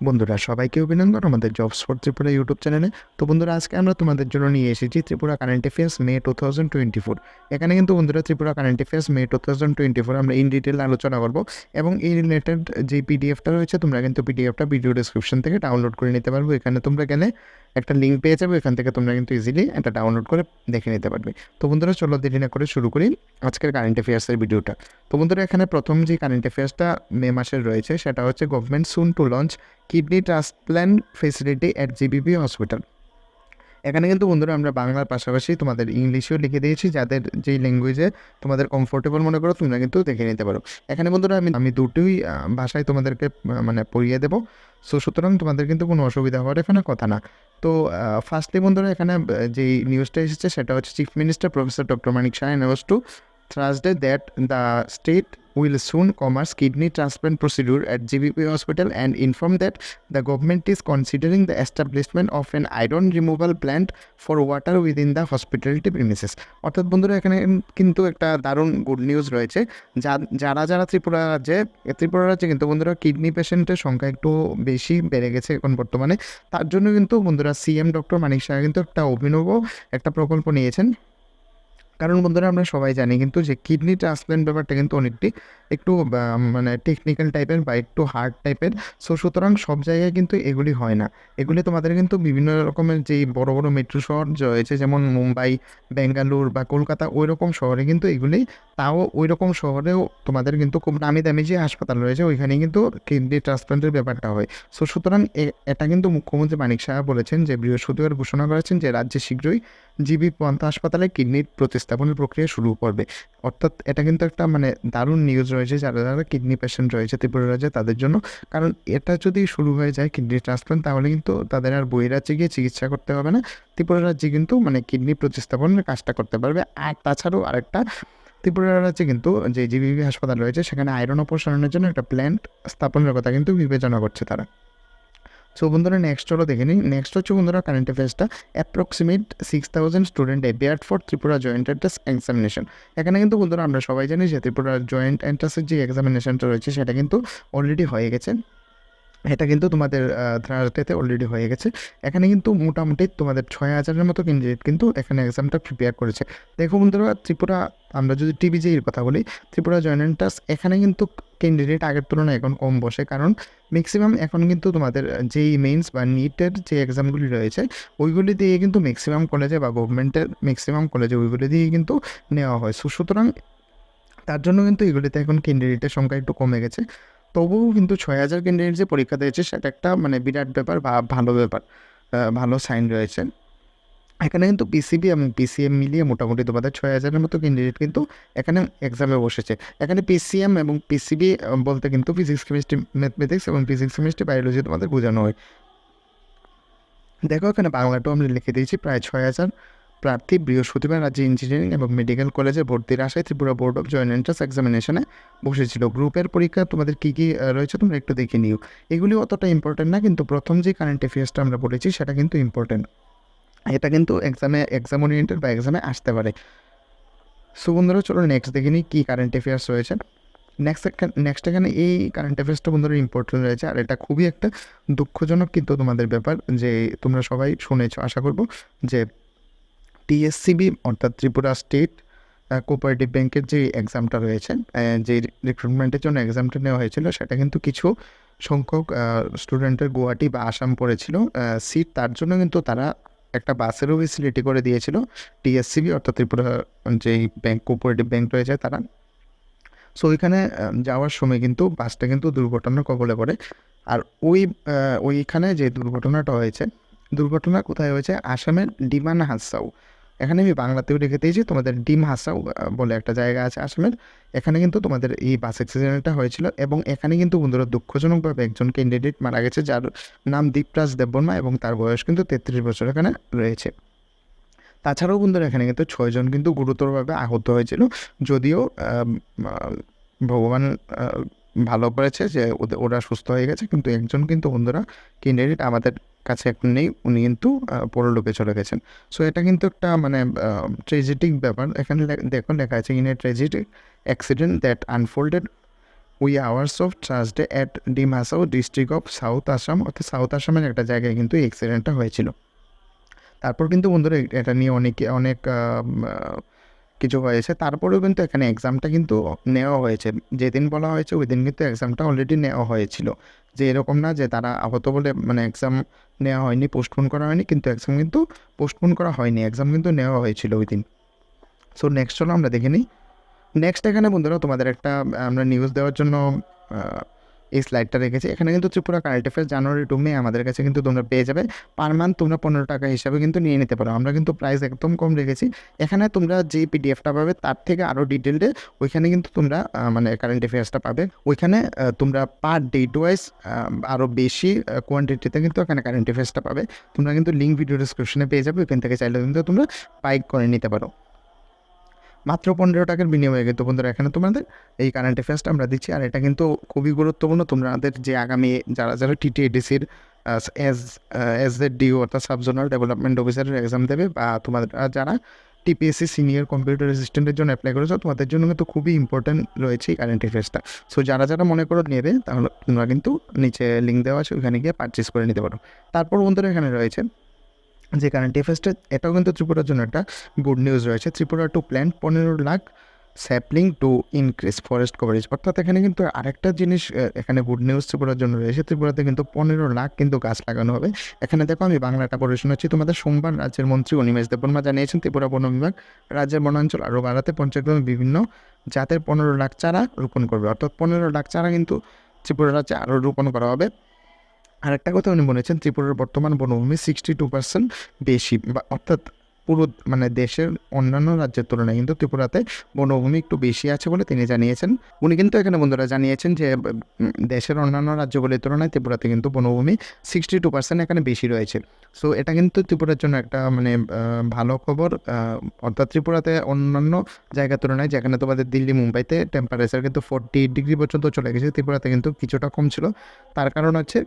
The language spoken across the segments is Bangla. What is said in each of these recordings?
বন্ধুরা, সবাইকে অভিনন্দন আমাদের জবস ফর ত্রিপুরা ইউটিউব চ্যানেলে। তো বন্ধুরা, আজকে আমরা তোমাদের জন্য নিয়ে এসেছি Tripura current affairs May two thousand twenty four এখানে কিন্তু বন্ধুরা, Tripura current affairs May two thousand twenty four আমরা ইন ডিটেল আলোচনা করব এবং এই রিলেটেড যে পিডিএফটা রয়েছে, তোমরা কিন্তু পিডিএফটা ভিডিও ডিসক্রিপশন থেকে ডাউনলোড করে নিতে পারব। এখানে তোমরা গেলে একটা লিঙ্ক পেয়ে যাবে এখান থেকে তোমরা কিন্তু ইজিলি এটা ডাউনলোড করে দেখে নিতে পারবে। তো বন্ধুরা, চলো দেরি না করে শুরু করি আজকের কারেন্ট অ্যাফেয়ার্সের ভিডিওটা তো বন্ধুরা, এখানে প্রথম যে কারেন্ট অ্যাফেয়ার্সটা মে মাসের রয়েছে, সেটা হচ্ছে government soon to launch kidney transplant facility at GBP hospital এখানে কিন্তু বন্ধুরা আমরা বাংলার পাশাপাশি তোমাদের ইংলিশেও লিখে দিয়েছি, যাদের যেই ল্যাঙ্গুয়েজে তোমাদের কমফোর্টেবল মনে করো, তোমরা কিন্তু দেখে নিতে পারো। এখানে বন্ধুরা আমি আমি দুটোই ভাষায় তোমাদেরকে মানে পড়িয়ে দেবো। সো সুতরাং তোমাদের কিন্তু কোনো অসুবিধা হওয়ার এখানে কথা না। তো ফার্স্টলি বন্ধুরা এখানে যেই নিউজটা এসেছে, সেটা হচ্ছে chief minister professor doctor Manik Saha to Thursday that the state will soon commence kidney transplant procedure at GBP hospital and inform that the government is considering the establishment of an iron removal plant for water within the hospitality premises অর্থাৎ বন্ধুরা এখানে কিন্তু একটা দারুণ গুড নিউজ রয়েছে যারা যারা ত্রিপুরা রাজ্যে ত্রিপুরা রাজ্যে কিন্তু বন্ধুরা কিডনি পেশেন্টের সংখ্যা একটু বেশি বেড়ে গেছে এখন বর্তমানে তার জন্য কিন্তু বন্ধুরা সিএম ডক্টর মানিক শাহ কিন্তু একটা অভিনব একটা প্রকল্প নিয়েছেন কারণ বন্ধুরা আমরা সবাই জানি কিন্তু যে কিডনি ট্রান্সপ্ল্যান্ট ব্যাপারটা কিন্তু অনেকটি একটু মানে টেকনিক্যাল টাইপের বা একটু হার্ড টাইপের সো সুতরাং সব জায়গায় কিন্তু এগুলি হয় না। এগুলি তোমাদের কিন্তু বিভিন্ন রকমের যেই বড় বড় মেট্রো শহর রয়েছে যেমন মুম্বাই, বেঙ্গালুর বা কলকাতা ওই রকম শহরে কিন্তু এগুলি, তাও ওই রকম শহরেও তোমাদের কিন্তু খুব নামি দামি যে হাসপাতাল রয়েছে ওইখানে কিন্তু কিডনি ট্রান্সপ্ল্যান্টের ব্যাপারটা হয়। সো সুতরাং এটা কিন্তু মুখ্যমন্ত্রী মানিক সাহা বলেছেন যে বৃহস্পতিবার ঘোষণা করেছেন যে রাজ্যে শীঘ্রই জিবি পন্থা হাসপাতালে কিডনির প্রতিস্থাপনের প্রক্রিয়া শুরু করবে। অর্থাৎ এটা কিন্তু একটা মানে দারুণ নিউজ রয়েছে, যারা যারা কিডনি পেশেন্ট রয়েছে ত্রিপুরা রাজ্যে তাদের জন্য। কারণ এটা যদি শুরু হয়ে যায় কিডনি ট্রান্সপ্লান্ট তাহলে কিন্তু তাদের আর বহিরাজ্যে গিয়ে চিকিৎসা করতে হবে না। ত্রিপুরা রাজ্যে কিন্তু মানে কিডনি প্রতিস্থাপনের কাজটা করতে পারবে। আর তাছাড়াও আরেকটা, ত্রিপুরা রাজ্যে কিন্তু যে জিবিবি হাসপাতাল রয়েছে, সেখানে আয়রন অপসারণের জন্য একটা প্ল্যান্ট স্থাপনের কথা কিন্তু বিবেচনা করছে তারা। সো বন্ধুরা নেক্সট হলো দেখে নিই। নেক্সট হচ্ছে বন্ধুরা current অ্যাফেয়ার্সটা approximate six thousand student appeared for Tripura joint entrance examination এখানে কিন্তু বন্ধুরা আমরা সবাই জানি যে ত্রিপুরা জয়েন্ট এন্ট্রান্সের যে এক্সামিনেশনটা রয়েছে, সেটা কিন্তু অলরেডি হয়ে গেছে। এটা কিন্তু তোমাদের থার্সডেতে অলরেডি হয়ে গেছে। এখানে কিন্তু মোটামুটি তোমাদের ছয় হাজারের মতো ক্যান্ডিডেট কিন্তু এখানে এক্সামটা প্রিপেয়ার করেছে। দেখো বন্ধুরা, ত্রিপুরা, আমরা যদি টিভিজের কথা বলি, ত্রিপুরা জয়েন্ট এখানে কিন্তু ক্যান্ডিডেট আগের তুলনায় এখন কম বসে। কারণ ম্যাক্সিমাম এখন কিন্তু তোমাদের যেই মেইনস বা নিটের যে এক্সামগুলি রয়েছে, ওইগুলি দিয়ে কিন্তু ম্যাক্সিমাম কলেজে বা গভর্নমেন্টের ম্যাক্সিমাম কলেজে ওইগুলি দিয়ে কিন্তু নেওয়া হয়। সুতরাং তার জন্য কিন্তু এগুলিতে এখন ক্যান্ডিডেটের সংখ্যা একটু কমে গেছে। তবুও কিন্তু ছয় হাজার ক্যান্ডিডেট যে পরীক্ষা দিয়েছে, সেটা একটা মানে বিরাট ব্যাপার বা ভালো ব্যাপার ভালো সাইন রয়েছে। এখানে কিন্তু পিসিবি এবং পিসিএম মিলিয়ে মোটামুটি তোমাদের ছয় হাজারের মতো ক্যান্ডিডেট কিন্তু এখানে এক্সামে বসেছে। এখানে পিসিএম এবং পিসিবি বলতে কিন্তু ফিজিক্স কেমিস্ট্রি ম্যাথমেটিক্স এবং ফিজিক্স কেমিস্ট্রি বায়োলজি তোমাদের বোঝানো হয়। দেখো এখানে বাংলাটাও আমরা লিখে দিয়েছি, প্রায় ছয় হাজার। প্রার্থী বৃহস্পতিবার রাজ্যে ইঞ্জিনিয়ারিং এবং মেডিকেল কলেজে ভর্তির আশায় Tripura board of joint entrance এক্সামিনেশনে বসেছিল। গ্রুপের পরীক্ষা তোমাদের কী কী রয়েছে তোমরা একটু দেখে নিও। এগুলি অতটা ইম্পর্টেন্ট না, কিন্তু প্রথম যে কারেন্ট অ্যাফেয়ার্সটা আমরা বলেছি সেটা কিন্তু ইম্পর্টেন্ট এটা কিন্তু এক্সামে এক্সাম ওরিয়েন্টেড বা এক্সামে আসতে পারে। সো বন্ধুরা, চলো নেক্সট দেখে নিই কী কারেন্ট অ্যাফেয়ার্স রয়েছে। নেক্সট নেক্সট এখানে এই কারেন্ট অ্যাফেয়ার্সটা বন্ধুরা ইম্পর্টেন্ট রয়েছে, আর এটা খুবই একটা দুঃখজনক কিন্তু তোমাদের ব্যাপার যে তোমরা সবাই শুনেছো, আশা করব যে টিএসসিবি, অর্থাৎ ত্রিপুরা স্টেট কোঅপারেটিভ ব্যাংকের যে এক্সামটা রয়েছে যে রিক্রুটমেন্টের জন্য এক্সামটা নেওয়া হয়েছিল, সেটা কিন্তু কিছু সংখ্যক স্টুডেন্টের গুয়াহাটি বা আসাম পড়েছিল সিট তার জন্য কিন্তু তারা একটা বাসেরও ফেসিলিটি করে দিয়েছিল, টিএসসিবি, অর্থাৎ ত্রিপুরা যেই ব্যাংক কোঅপারেটিভ ব্যাংক রয়েছে তারা। সো ওইখানে যাওয়ার সময় কিন্তু বাসটা কিন্তু দুর্ঘটনার কবলে পড়ে। আর ওই ওইখানে যে দুর্ঘটনাটা হয়েছে, দুর্ঘটনা কোথায় হয়েছে? আসামের ডিমান হাসাও এখানে আমি বাংলাতেও রেখে দিয়েছি, তোমাদের ডিম হাসাও বলে একটা জায়গা আছে আসামের। এখানে কিন্তু তোমাদের এই বাস অ্যাক্সিডেন্টটা হয়েছিল এবং এখানে কিন্তু বন্ধুরা দুঃখজনকভাবে একজন ক্যান্ডিডেট মারা গেছে, যার নাম দীপরাজ দেববর্মা এবং তার বয়স কিন্তু তেত্রিশ বছর এখানে রয়েছে। তাছাড়াও বন্ধুরা এখানে কিন্তু ছয়জন কিন্তু গুরুতরভাবে আহত হয়েছিল, যদিও ভগবান ভালো করেছে যে ওরা সুস্থ হয়ে গেছে। কিন্তু একজন কিন্তু বন্ধুরা ক্যান্ডিডেট আমাদের কাছে এখন নেই, উনি কিন্তু পরলোকে চলে গেছেন। সো এটা কিন্তু একটা মানে ট্রেজেটিক ব্যাপার। এখানে লে- দেখো লেখা আছে in a tragic accident that unfolded wee hours of Thursday at Dima Hasao district of south Assam অর্থাৎ সাউথ আসামের একটা জায়গায় কিন্তু এই অ্যাক্সিডেন্টটা হয়েছিল। তারপর কিন্তু বন্ধুরা, এটা নিয়ে অনেকে, অনেক কিছু হয়েছে। তারপরেও কিন্তু এখানে এক্সামটা কিন্তু নেওয়া হয়েছে। যেদিন বলা হয়েছে ওই দিন কিন্তু এক্সামটা অলরেডি নেওয়া হয়েছিল। যে এরকম না যে তারা আহত বলে মানে এক্সাম নেওয়া হয়নি পোস্টপোন করা হয়নি, কিন্তু এক্সাম কিন্তু পোস্টপোন করা হয়নি। এক্সাম কিন্তু নেওয়া হয়েছিল ওই দিন সো নেক্সট চলো আমরা দেখে নিই। নেক্সট এখানে বন্ধুরা তোমাদের একটা আমরা নিউজ দেওয়ার জন্য এই স্লাইডটা রেখেছি। এখানে কিন্তু Tripura current affairs January to May আমাদের কাছে কিন্তু তোমরা পেয়ে যাবে। পার মান্থ তোমরা পনেরো টাকা হিসাবে কিন্তু নিয়ে নিতে পারো। আমরা কিন্তু প্রাইস একদম কম রেখেছি। এখানে তোমরা যে পিডিএফটা পাবে তার থেকে আরও ডিটেলডে ওইখানে কিন্তু তোমরা মানে কারেন্ট অ্যাফেয়ার্সটা পাবে। ওইখানে তোমরা পার ডেট ওয়াইজ আরও বেশি কোয়ান্টিটিতে কিন্তু এখানে কারেন্ট অ্যাফেয়ার্সটা পাবে। তোমরা কিন্তু লিঙ্ক ভিডিও ডিসক্রিপশনে পেয়ে যাবে। ওইখান থেকে চাইলে কিন্তু তোমরা বাইক করে নিতে পারো। মাত্র পনেরো টাকার বিনিময়ে কিন্তু বন্ধুরা, এখানে তোমাদের এই কারেন্ট অ্যাফেয়ার্সটা আমরা দিচ্ছি। আর এটা কিন্তু খুবই গুরুত্বপূর্ণ, তোমাদের যে আগামী যারা যারা টিটিএডিসির এস এস জেড ডিও অর্থাৎ সাবজোনাল ডেভেলপমেন্ট অফিসারের এক্সাম দেবে, বা তোমাদের যারা টিপিএসসি সিনিয়র কম্পিউটার অ্যাসিস্ট্যান্টের জন্য অ্যাপ্লাই করেছ, তোমাদের জন্য কিন্তু খুবই ইম্পর্টেন্ট রয়েছে এই কারেন্ট অ্যাফেয়ার্সটা সো যারা যারা মনে করো নেবে, তাহলে তোমরা কিন্তু নিচে লিঙ্ক দেওয়া আছে, ওখানে গিয়ে পারচেস করে নিতে পারো। তারপর বন্ধুরা এখানে রয়েছে যে কারেন্ট অ্যাফেয়ার্সটা এটাও কিন্তু ত্রিপুরার জন্য একটা গুড নিউজ রয়েছে। ত্রিপুরা টু প্ল্যান পনেরো lakh sapling to increase forest coverage অর্থাৎ এখানে কিন্তু আরেকটা জিনিস এখানে গুড নিউজ ত্রিপুরার জন্য রয়েছে। ত্রিপুরাতে কিন্তু পনেরো লাখ কিন্তু গাছ লাগানো হবে। এখানে দেখো আমি বাংলাটা পড়ে শোনাচ্ছি। তোমাদের সোমবার রাজ্যের মন্ত্রী অনিমেষ দেববর্মা জানিয়েছেন, ত্রিপুরা বন বিভাগ রাজ্যের বনাঞ্চল আরও বাড়াতে পঞ্চায়েতগ্রামে বিভিন্ন জাতের পনেরো লাখ চারা রোপণ করবে। অর্থাৎ পনেরো লাখ চারা কিন্তু ত্রিপুরা রাজ্যে আরও রোপণ করা হবে। আরেকটা কথা উনি বলেছেন, ত্রিপুরার বর্তমান বনভূমি সিক্সটি টু পার্সেন্ট বেশি, বা অর্থাৎ পুরো মানে দেশের অন্যান্য রাজ্যের তুলনায় কিন্তু ত্রিপুরাতে বনভূমি একটু বেশি আছে বলে তিনি জানিয়েছেন। উনি কিন্তু এখানে বন্ধুরা জানিয়েছেন যে দেশের অন্যান্য রাজ্যগুলির তুলনায় ত্রিপুরাতে কিন্তু বনভূমি সিক্সটি টু পার্সেন্ট এখানে বেশি রয়েছে। সো এটা কিন্তু ত্রিপুরার জন্য একটা মানে ভালো খবর অর্থাৎ ত্রিপুরাতে অন্যান্য জায়গার তুলনায় যেখানে তোমাদের দিল্লি, মুম্বাইতে টেম্পারেচার কিন্তু ফোর্টি ডিগ্রি পর্যন্ত চলে গেছে, ত্রিপুরাতে কিন্তু কিছুটা কম ছিল। তার কারণ হচ্ছে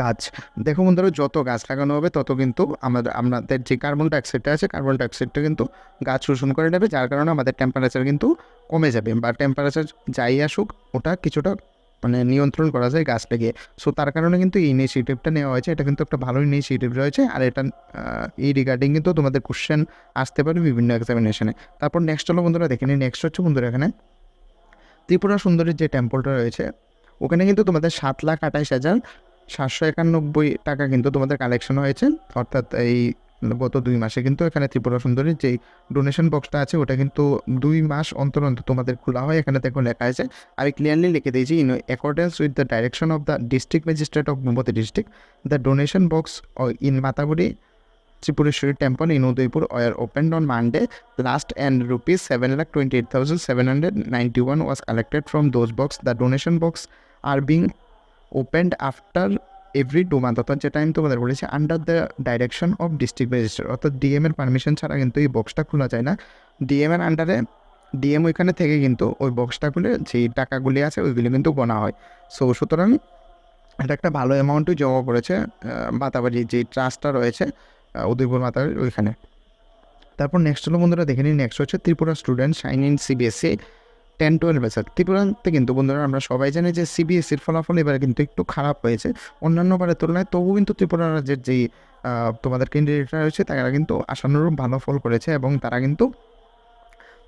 গাছ। দেখো বন্ধুরা, যত গাছ লাগানো হবে, তত কিন্তু আমাদের আমাদের যে কার্বন ডাইঅক্সাইডটা আছে কার্বন ডাইঅক্সাইডটা কিন্তু গাছ শোষণ করে নেবে, যার কারণে আমাদের টেম্পারেচার কিন্তু কমে যাবে বা টেম্পারেচার যাই আসুক, ওটা কিছুটা মানে নিয়ন্ত্রণ করা যায় গাছ লাগিয়ে। সো তার কারণে কিন্তু এই ইনিশিয়েটিভটা নেওয়া হয়েছে, এটা কিন্তু একটা ভালো ইনিশিয়েটিভ রয়েছে, আর এটা এই রিগার্ডিং কিন্তু তোমাদের কোশ্চেন আসতে পারে বিভিন্ন এক্সামিনেশনে তারপর নেক্সট হলো বন্ধুরা, দেখে নিই নেক্সট হচ্ছে বন্ধুরা এখানে, ত্রিপুরা সুন্দরীর যে টেম্পলটা রয়েছে, ওখানে কিন্তু তোমাদের সাত লাখ আঠাইশ হাজার সাতশো একানব্বই টাকা কিন্তু তোমাদের কালেকশন হয়েছে। অর্থাৎ এই গত দুই মাসে কিন্তু এখানে ত্রিপুরা সুন্দরীর যেই ডোনেশন বক্সটা আছে ওটা কিন্তু দুই মাস অন্তর অন্তর তোমাদের খোলা হয়। এখানে দেখো লেখা আছে আমি ক্লিয়ারলি লিখে দিয়েছি in accordance with the direction of the district magistrate of Gomati district the donation box in Mataguri Tripureshwari temple in Udaipur were opened on Monday last and rupees 7,28,791 was collected from those box the donation box are being opened after every two month অর্থাৎ যেটা আমি তোমাদের বলেছি under the direction of district magistrate অর্থাৎ ডিএম এর পারমিশন ছাড়া কিন্তু এই বক্সটা খোলা যায় না। ডিএম এর আন্ডারে ডিএম ওইখানে থেকে কিন্তু ওই বক্সটা খুলে যেই টাকাগুলি আছে ওইগুলি কিন্তু গোনা হয়। সো সুতরাং এটা একটা ভালো অ্যামাউন্টই জমা আহ, মাতাবাড়ির যে ট্রাস্টটা রয়েছে উদয়পুর মাতাবাড়ির ওইখানে। তারপর নেক্সট হলো বন্ধুরা দেখে নিই নেক্সট হচ্ছে Tripura student shine in CBSE ten twelve এসে ত্রিপুরাতে কিন্তু বন্ধুরা আমরা সবাই জানি যে সিবিএসসির ফলাফল এবারে কিন্তু একটু খারাপ হয়েছে। অন্যান্য বারের তুলনায় তবু কিন্তু ত্রিপুরা রাজ্যের যেই তোমাদের ক্যান্ডিডেটরা রয়েছে তারা কিন্তু আশানুরূপ ভালো ফল করেছে এবং তারা কিন্তু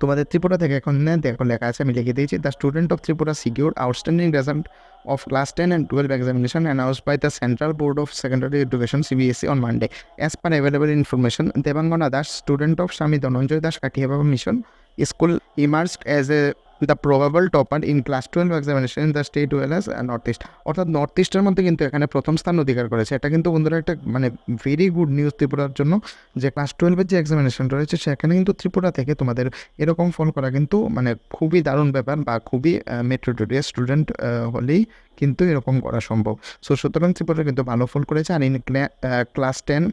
তোমাদের ত্রিপুরা থেকে এখন নেন দেখো লেখা আছে, আমি লিখে দিয়েছি the student of Tripura secure outstanding result of class ten and twelve examination announce by the central board of secondary education CBSE on Monday as per available information Debangana Das student of Swami Dhananjoy Das Kathiababa mission school emerged as a the probable topper in class twelve examination the state well as north east অর্থাৎ নর্থ ইস্টের মধ্যে কিন্তু এখানে প্রথম স্থান অধিকার করেছে। এটা কিন্তু বন্ধুরা একটা মানে ভেরি গুড নিউজ ত্রিপুরার জন্য যে ক্লাস টুয়েলভের যে এক্সামিনেশন রয়েছে, সেখানে কিন্তু ত্রিপুরা থেকে তোমাদের এরকম ফল করা কিন্তু মানে খুবই দারুণ ব্যাপার বা খুবই মেট্রোটোরিয়াস স্টুডেন্ট হলেই কিন্তু এরকম করা সম্ভব। সো সুতরাং ত্রিপুরা কিন্তু ভালো ফল করেছে আর ইন ক্লাস টেন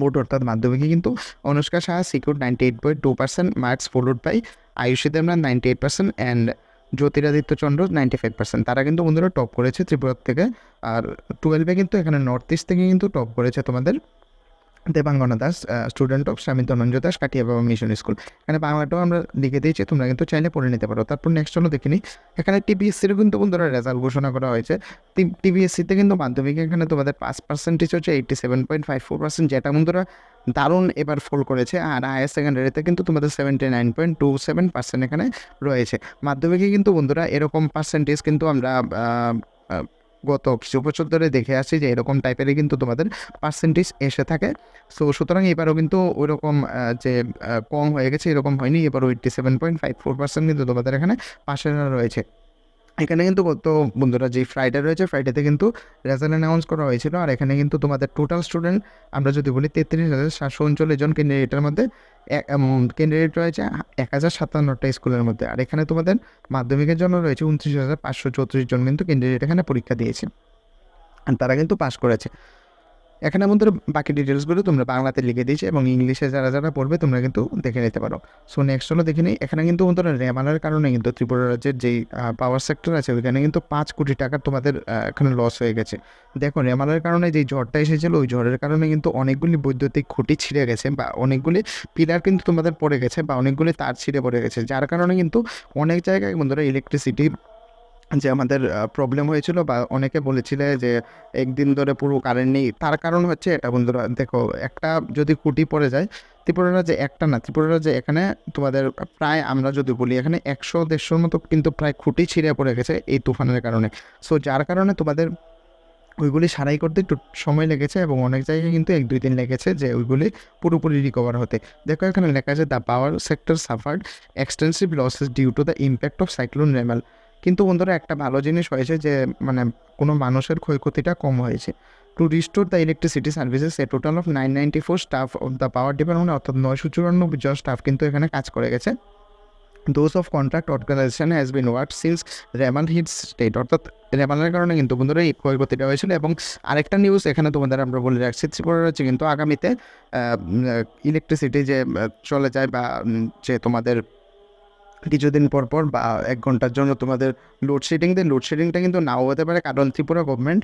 বোর্ড অর্থাৎ মাধ্যমিকে কিন্তু Anushka Saha secure ninety eight point two percent marks followed by Ayushi Debnath ninety eight percent and Jyotiraditya Chandra ninety five percent তারা কিন্তু বন্ধুরা টপ করেছে ত্রিপুরা থেকে। আর টুয়েলভে কিন্তু এখানে নর্থ ইস্ট থেকে কিন্তু টপ করেছে তোমাদের দেবাঙ্গনা দাস স্টুডেন্ট অফ স্বামী ধনঞ্জয় দাস, কাটিয়া বাবা মিশন স্কুল এখানে বাংলাটাও আমরা লিখে দিয়েছি, তোমরা কিন্তু চাইলে পড়ে নিতে পারো। তারপর নেক্সট হলো দেখে নিই। এখানে টিপিএসসিরও কিন্তু বন্ধুরা রেজাল্ট ঘোষণা করা হয়েছে। টিপিএসসিতে কিন্তু মাধ্যমিকে এখানে তোমাদের পাস পার্সেন্টেজ হচ্ছে eighty seven point five four percent যেটা বন্ধুরা দারুণ এবার ফল করেছে। আর হায়ার সেকেন্ডারিতে কিন্তু তোমাদের seventy nine point two seven percent এখানে রয়েছে। মাধ্যমিকে কিন্তু বন্ধুরা এরকম পার্সেন্টেজ কিন্তু আমরা গত কিছু বছর ধরে দেখে আসছি যে এরকম টাইপেরই কিন্তু তোমাদের পার্সেন্টেজ এসে থাকে। সো সুতরাং এবারও কিন্তু ওইরকম যে কম হয়ে গেছে, এরকম হয়নি। এবার eighty seven point five four percent কিন্তু তোমাদের এখানে পাশে রয়েছে। এখানে কিন্তু তো বন্ধুরা যে ফ্রাইডে রয়েছে ফ্রাইডেতে কিন্তু রেজাল্ট অ্যানাউন্স করা হয়েছিল। আর এখানে কিন্তু তোমাদের টোটাল স্টুডেন্ট আমরা যদি বলি তেত্রিশ হাজার সাতশো উনচল্লিশ জন ক্যান্ডিডেটের মধ্যে ক্যান্ডিডেট রয়েছে এক হাজার সাতান্নটা স্কুলের মধ্যে। আর এখানে তোমাদের মাধ্যমিকের জন্য রয়েছে উনত্রিশ হাজার পাঁচশো চৌত্রিশ জন কিন্তু ক্যান্ডিডেট এখানে পরীক্ষা দিয়েছে। আর তারা কিন্তু পাশ করেছে। এখানে আমাদের বাকি ডিটেলসগুলো তোমরা বাংলাতে লিখে দিয়েছি এবং ইংলিশে যারা যারা পড়বে তোমরা কিন্তু দেখে নিতে পারো। সো নেক্সট হলো দেখে নিই, এখানে কিন্তু তোমরা রেমালার কারণে কিন্তু ত্রিপুরা রাজ্যের যেই পাওয়ার সেক্টর আছে, ওইখানে কিন্তু পাঁচ কোটি টাকা তোমাদের এখানে লস হয়ে গেছে। দেখো রেমালার কারণে যেই ঝড়টা এসেছিল, ওই ঝড়ের কারণে কিন্তু অনেকগুলি বৈদ্যুতিক খুঁটি ছিঁড়ে গেছে বা অনেকগুলি পিলার কিন্তু তোমাদের পড়ে গেছে বা অনেকগুলি তার ছিঁড়ে পড়ে গেছে। যার কারণে কিন্তু অনেক জায়গায় বন্ধুরা ইলেকট্রিসিটি যে আমাদের প্রবলেম হয়েছিল বা অনেকে বলেছিলে যে একদিন ধরে পুরো কারেন্ট নেই। তার কারণ হচ্ছে এটা বন্ধুরা, দেখো একটা যদি খুঁটি পড়ে যায় ত্রিপুরা রাজ্যে একটা না ত্রিপুরা রাজ্যে এখানে তোমাদের প্রায় আমরা যদি বলি এখানে একশো দেড়শোর মতো কিন্তু প্রায় খুঁটি ছিঁড়ে পড়ে গেছে এই তুফানের কারণে। সো যার কারণে তোমাদের ওইগুলি সারাই করতে একটু সময় লেগেছে এবং অনেক জায়গায় কিন্তু এক দুই দিন লেগেছে যে ওইগুলি পুরোপুরি রিকভার হতে। দেখো এখানে লেখা আছে the power sector suffered extensive losses due to the impact of cyclone Remal কিন্তু বন্ধুরা, একটা ভালো জিনিস হয়েছে যে মানে কোনো মানুষের ক্ষয়ক্ষতিটা কম হয়েছে। To restore the electricity services a total of nine ninety four staff of the power department অর্থাৎ নয়শো চুরানব্বই জন স্টাফ কিন্তু এখানে কাজ করে গেছে। Those of contract organisation has been work since Remal hit state অর্থাৎ রেমালের কারণে কিন্তু বন্ধুরা এই ক্ষয়ক্ষতিটা হয়েছিল। এবং আরেকটা নিউজ এখানে তোমাদের আমরা বলে রাখছি, ত্রিপুরা রাজ্যে কিন্তু আগামীতে ইলেকট্রিসিটি যে চলে যায় বা যে তোমাদের কিছুদিন পর পর বা এক ঘণ্টার জন্য তোমাদের লোডশেডিং দিয়ে লোডশেডিংটা কিন্তু নাও হতে পারে। কারণ ত্রিপুরা গভর্নমেন্ট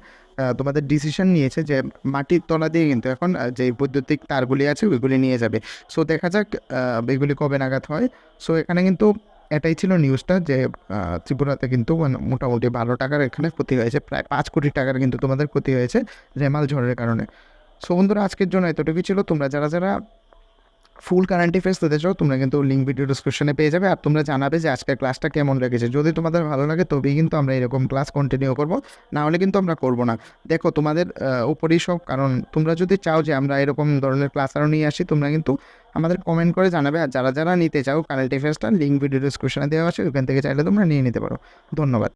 তোমাদের ডিসিশন নিয়েছে যে মাটির তলা দিয়ে কিন্তু এখন যে বৈদ্যুতিক তারগুলি আছে ওইগুলি নিয়ে যাবে। সো দেখা যাক এগুলি কবে নাগাদ হয়। সো এখানে কিন্তু এটাই ছিল নিউজটা যে ত্রিপুরাতে কিন্তু মোটামুটি বারো টাকার এখানে ক্ষতি হয়েছে। প্রায় পাঁচ কোটি টাকার কিন্তু তোমাদের ক্ষতি হয়েছে রেমাল ঝড়ের কারণে। সো বন্ধুরা, আজকের জন্য এতটুকুই ছিল। তোমরা যারা যারা ফুল কারেন্ট অ্যাফেয়ার্স দিতে চাও তোমরা কিন্তু লিঙ্ক ভিডিও ডিসক্রিপশনে পেয়ে যাবে আর তোমরা জানাবে যে আজকের ক্লাসটা কেমন লেগেছে। যদি তোমাদের ভালো লাগে, তবেই কিন্তু আমরা এরকম ক্লাস কন্টিনিউ করব। না হলে কিন্তু আমরা করব না। দেখো, তোমাদের উপরেই সব, কারণ তোমরা যদি চাও যে আমরা এরকম ধরনের ক্লাস আরও নিয়ে আসি, তোমরা কিন্তু আমাদের কমেন্ট করে জানাবে। আর যারা যারা নিতে চাও কারেন্ট অ্যাফেয়ার্সটা লিঙ্ক ভিডিও ডিসক্রিপশনে দেওয়া আছে, ওখান থেকে চাইলে তোমরা নিয়ে নিতে পারো। ধন্যবাদ।